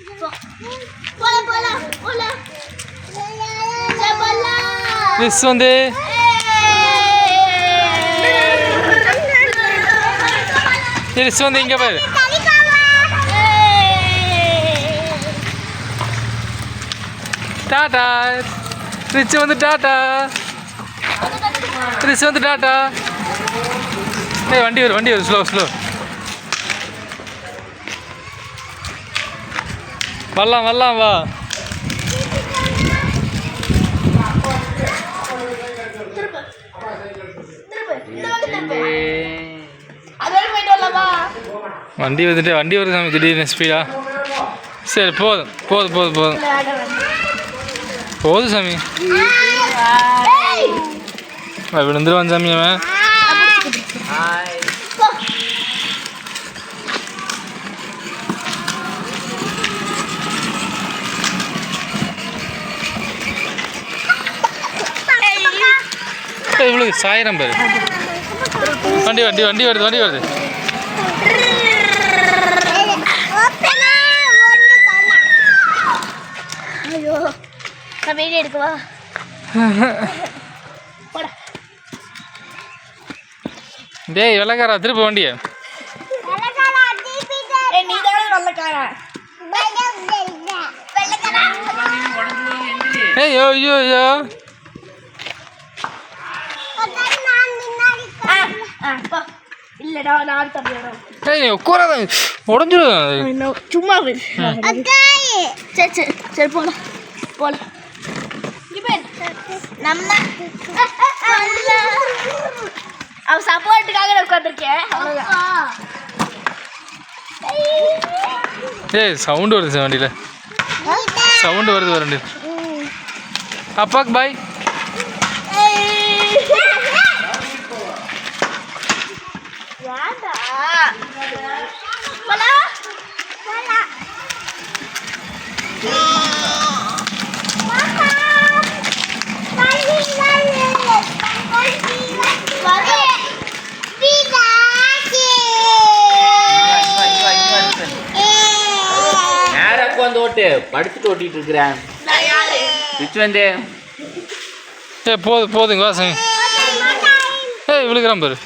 போலாம் போலாம் போலாம் சரி, போலாம் ரிஸ் வந்து ரிஸ் வந்து இங்கே பாரு டாடா ரிச் வந்து டாடா ரிச் வந்து டாடா ஏய் வண்டி வரும் வண்டி வரும் ஸ்லோ ஸ்லோ வரலாம் வரலாம் வா. வண்டி வந்துட்டு வண்டி வருது சாமி திடீர்னு ஸ்பீடா சரி போதும் போதும் போதும் போதும். போதும் சாமி. விழுந்துருவான் சாமி அவன். ஏய், விழுது சாயிரம் பேர். வண்டி வண்டி வண்டி வருது வண்டி வருது. எடுக்கவா டேய் வெள்ளக்காரா திருப்ப வண்டியை. ஏய் ஐயோ ஐயோ. இல்லடா நான் தம்பியோட ஏய் உட்காராத. சும்மா. சரி சரி சரி போலாம் போலாம் இங்க பாரு. நம்ம அவ சப்போர்ட்டுக்காக நான் உட்காந்துருக்கேன் அவ்வளோதான் ஏய் சவுண்டு வருது வண்டியில். சவுண்டு வருது வண்டி அப்பாக்கு பாய் நேரா உட்காந்து ஓட்டு? படுத்துட்டு ஓட்டிட்டு இருக்கிறேன். யாரு? வந்து. ஏய் போதும் போதுங்க வாசங்க ஏய் விழுக்கிறான் பாரு.